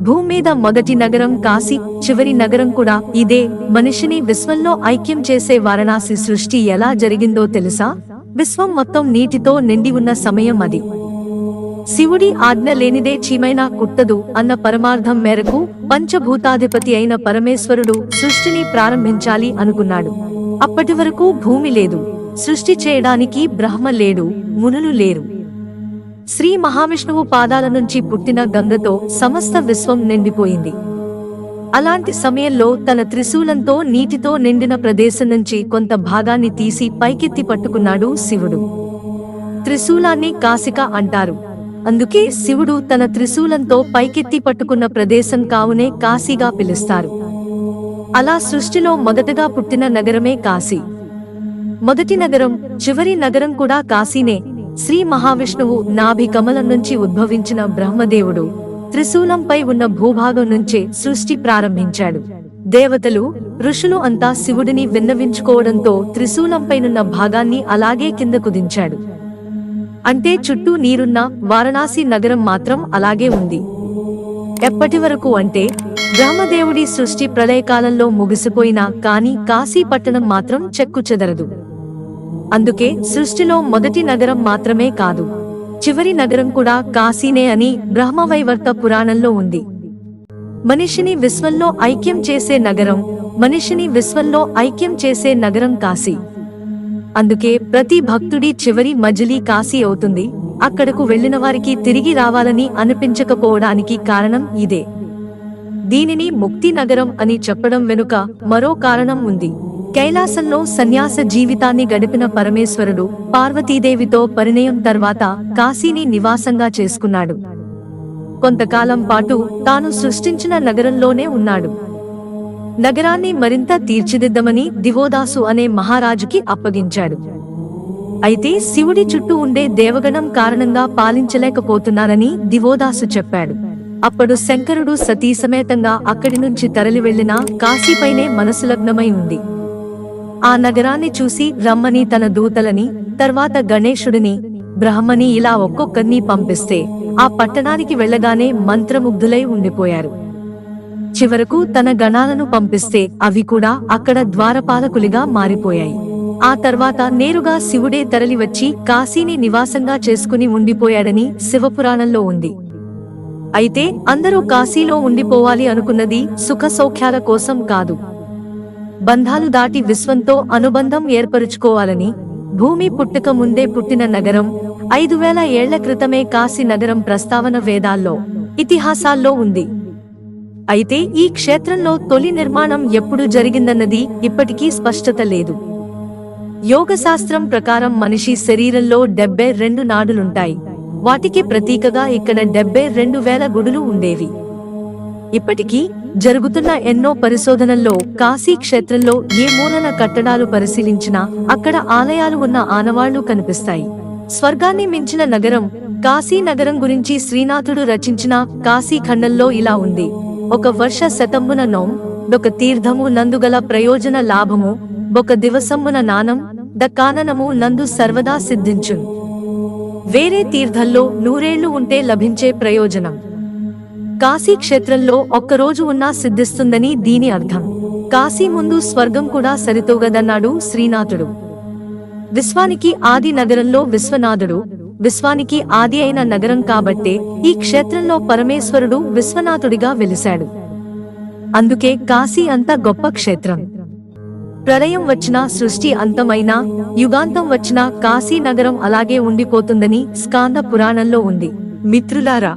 భూమీద మొదటి నగరం కాశీ చివరి నగరం కూడా ఇదే. మనిషిని విశ్వంలో ఐక్యం చేసే వారణాసి సృష్టి ఎలా జరిగిందో తెలుసా? విశ్వం మొత్తం నీటితో నిండి ఉన్న సమయం అది. శివుడి ఆజ్ఞ లేనిదే చీమైనా కుట్టదు అన్న పరమార్థం మేరకు పంచభూతాధిపతి అయిన పరమేశ్వరుడు సృష్టిని ప్రారంభించాలి అనుకున్నాడు. అప్పటి వరకు భూమి లేదు. సృష్టి చేయడానికి బ్రహ్మ లేడు మునులు లేరు. శ్రీ మహావిష్ణువు పాదాల నుంచి పుట్టిన గంగతో సమస్త విశ్వం నిండిపోయింది. అలాంటి సమయంలో తన త్రిశూలంతో నీటితో నిండిన ప్రదేశం నుంచి కొంత భాగాన్ని తీసి పైకెత్తి పట్టుకున్నాడు శివుడు. త్రిశూలాన్ని కాసిక అంటారు. అందుకే శివుడు తన త్రిశూలంతో పైకెత్తి పట్టుకున్న ప్రదేశం కావునే కాశీగా పిలుస్తారు. అలా సృష్టిలో మొదటగా పుట్టిన నగరమే కాశీ. మొదటి నగరం చివరి నగరం కూడా కాశీనే శ్రీ మహావిష్ణువు నాభి కమలం నుంచి ఉద్భవించిన బ్రహ్మదేవుడు త్రిశూలంపై ఉన్న భూభాగం నుంచే సృష్టి ప్రారంభించాడు. దేవతలు ఋషులు అంతా శివుడిని విన్నవించుకోవడంతో త్రిశూలంపైనున్న భాగాన్ని అలాగే కిందకు దించాడు అంటే చుట్టూ నీరున్న వారణాసి నగరం మాత్రం అలాగే ఉంది. ఎప్పటి వరకు అంటే బ్రహ్మదేవుడి సృష్టి ప్రళయకాలంలో ముగిసిపోయినా కాని కాశీ పట్టణం మాత్రం చెక్కు చెదరదు. అందుకే సృష్టిలో మొదటి నగరం మాత్రమే కాదు చివరి నగరం కూడా కాశీనే అని బ్రహ్మవైవర్త పురాణంలో ఉంది. మనిషిని విశ్వంలో ఐక్యం చేసే నగరం మనిషిని విశ్వంలో ఐక్యం చేసే నగరం కాశీ. అందుకే ప్రతి భక్తుడి చివరి మజిలీ కాశీ అవుతుంది అక్కడకు వెళ్ళిన వారికి తిరిగి రావాలని అనిపించకపోవడానికి కారణం ఇదే. దీనిని ముక్తి నగరం అని చెప్పడం వెనుక మరో కారణం ఉంది. కైలాసంలో సన్యాస జీవితాన్ని గడిపిన పరమేశ్వరుడు పార్వతీదేవితో పరిణయం తర్వాత కాశీని నివాసంగా చేసుకున్నాడు. కొంతకాలం పాటు తాను సృష్టించిన నగరంలోనే ఉన్నాడు. నగరాన్ని మరింత తీర్చిదిద్దమని దివోదాసు అనే మహారాజుకి అప్పగించాడు. అయితే శివుడి చుట్టూ ఉండే దేవగణం కారణంగా పాలించలేకపోతున్నానని దివోదాసు చెప్పాడు. అప్పుడు శంకరుడు సతీసమేతంగా అక్కడి నుంచి తరలి వెళ్ళినా కాశీపైనే మనసులగ్నమై ఉంది. ఆ నగరాన్ని చూసి రమ్మని తన దూతలని తర్వాత గణేశుడిని బ్రహ్మని ఇలా ఒక్కొక్కరిని పంపిస్తే ఆ పట్టణానికి వెళ్ళగానే మంత్రముగ్ధులై ఉండిపోయారు. చివరకు తన గణాలను పంపిస్తే అవి కూడా అక్కడ ద్వారపాలకులిగా మారిపోయాయి. ఆ తర్వాత నేరుగా శివుడే తరలివచ్చి కాశీని నివాసంగా చేసుకుని ఉండిపోయాడని శివపురాణంలో ఉంది. అయితే అందరూ కాశీలో ఉండిపోవాలి అనుకున్నది సుఖ సౌఖ్యాల కోసం కాదు. బంధాలు దాటి విశ్వంతో అనుబంధం ఏర్పరుచుకోవాలని భూమి పుట్టక ముందే పుట్టిన నగరం ఐదు వేల ఏళ్ళ క్రితమే కాశీ నగరం ప్రస్తావన వేదాల్లో ఇతిహాసాల్లో ఉంది. అయితే ఈ క్షేత్రంలో తొలి నిర్మాణం ఎప్పుడు జరిగిందన్నది ఇప్పటికీ స్పష్టత లేదు. యోగశాస్త్రం ప్రకారం మనిషి శరీరంలో డెబ్బై రెండు నాడులుంటాయి. వాటికి ప్రతీకగా ఇక్కడ డెబ్బై రెండు వేల గుడులు ఉండేవి. ఇప్పటికీ జరుగుతున్న ఎన్నో పరిశోధనల్లో కాశీ క్షేత్రంలో ఏ మూలన కట్టడాలు పరిశీలించినా అక్కడ ఆలయాలు ఉన్న ఆనవాళ్ళు కనిపిస్తాయి. స్వర్గాన్ని మించిన నగరం కాశీ నగరం గురించి శ్రీనాథుడు రచించిన కాశీ ఖండంలో ఇలా ఉంది. ఒక వర్ష శతంబున నోం ఒక తీర్థము నందుగల ప్రయోజన లాభము ఒక దివసమ్మున నానం ద కాననము నందు సర్వదా సిద్ధించు వేరే తీర్థంలో నూరేళ్ళు ఉంటే లభించే ప్రయోజనం. కాశీ క్షేత్రంలో ఒక్కరోజు ఉన్నా సిద్ధిస్తుందని దీని అర్థం. కాశీ ముందు స్వర్గం కూడా సరితూగదన్నాడు శ్రీనాథుడు. విశ్వానికి ఆది నగరంలో విశ్వనాథుడు. విశ్వానికి ఆది అయిన నగరం కాబట్టే ఈ క్షేత్రంలో పరమేశ్వరుడు విశ్వనాథుడిగా వెలిశాడు. అందుకే కాశీ అంత గొప్ప క్షేత్రం. ప్రళయం వచ్చినా సృష్టి అంతమైనా యుగాంతం వచ్చినా కాశీ నగరం అలాగే ఉండిపోతుందని స్కాంద పురాణంలో ఉంది. మిత్రులారా